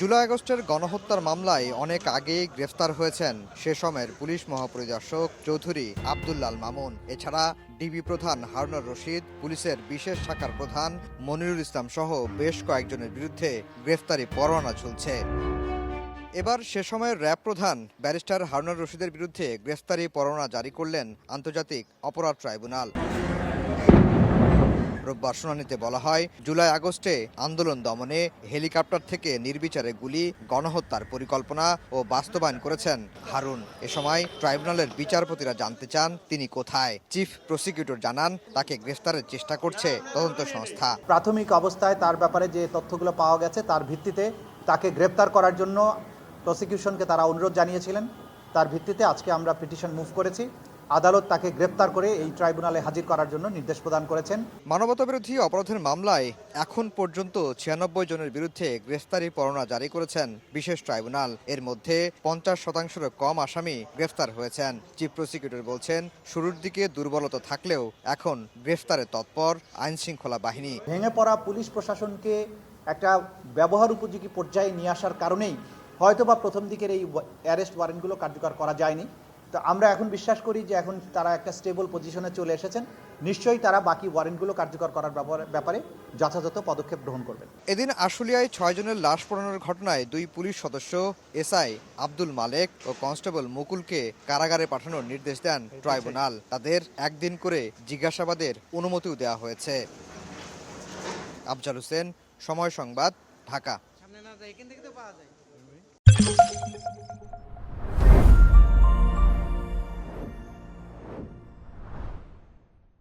জুলাই আগস্টের গণহত্যার মামলায় অনেক আগেই গ্রেফতার হয়েছেন সে সময়ের পুলিশ মহাপরিদর্শক চৌধুরী আবদুল্লাল মামুন। এছাড়া ডিবি প্রধান হারুনুর রশিদ, পুলিশের বিশেষ শাখার প্রধান মনিরুল ইসলাম সহ বেশ কয়েকজনের বিরুদ্ধে গ্রেফতারি পরোয়ানা চলছে। এবার সে সময়ের র্যাব প্রধান ব্যারিস্টার হারুনুর রশিদের বিরুদ্ধে গ্রেফতারি পরোয়ানা জারি করলেন আন্তর্জাতিক অপরাধ ট্রাইব্যুনাল। রোববার শুনানিতে বলা হয়। জুলাই আগস্টে আন্দোলন দমনে হেলিকপ্টার থেকে নির্বিচারে গুলি, গণহত্যার পরিকল্পনা ও বাস্তবায়ন করেছেন হারুন। এ সময় ট্রাইব্যুনালের বিচারপতিরা জানতে চান তিনি কোথায়। চিফ প্রসিকিউটর জানান, তাকে গ্রেফতারের চেষ্টা করছে তদন্ত সংস্থা। প্রাথমিক অবস্থায় তার ব্যাপারে যে তথ্যগুলো পাওয়া গেছে, তার ভিত্তিতে তাকে গ্রেপ্তার করার জন্য প্রসিকিউশনকে তারা অনুরোধ জানিয়েছিলেন। তার ভিত্তিতে আজকে আমরা পিটিশন মুভ করেছি। আদালত তাকে গ্রেপ্তার করে এই ট্রাইব্যুনালে হাজির করার জন্য নির্দেশ প্রদান করেছেন। মানবতাবিরোধী অপরাধের মামলায় এখন পর্যন্ত ছিয়ানব্বই জনের বিরুদ্ধে গ্রেফতারি পরোয়ানা জারি করেছেন বিশেষ ট্রাইব্যুনাল। এর মধ্যে পঞ্চাশ শতাংশের কম আসামি গ্রেফতার হয়েছেন। চিফ প্রসিকিউটর বলছেন শুরুর দিকে দুর্বলতা থাকলেও এখন গ্রেফতারে তৎপর আইন শৃঙ্খলা বাহিনী। ভেঙে পড়া পুলিশ প্রশাসনকে একটা ব্যবহার উপযোগী পর্যায়ে নিয়ে আসার কারণেই হয়তোবা প্রথম দিকের এই অ্যারেস্ট ওয়ারেন্টগুলো কার্যকর করা যায়নি। তো আমরা এখন বিশ্বাস করি যে এখন তারা একটা স্টেবল পজিশনে চলে এসেছেন। নিশ্চয়ই তারা বাকি ওয়ারেন্টগুলো কার্যকর করার ব্যাপারে- যথাযথ পদক্ষেপ গ্রহণ করবেন। এদিন আশুলিয়ায় ছয়জনের লাশ পোড়ানোর ঘটনায় দুই পুলিশ সদস্য এসআই আব্দুল মালেক ও কনস্টেবল মুকুলকে কারাগারে পাঠানোর নির্দেশ দেন ট্রাইব্যুনাল। তাদের একদিন করে জিজ্ঞাসাবাদের অনুমতিও দেওয়া হয়েছে। আফজাল হোসেন সময় সংবাদ ঢাকা। সামনে না যায় এখান থেকে তো পাওয়া যায়।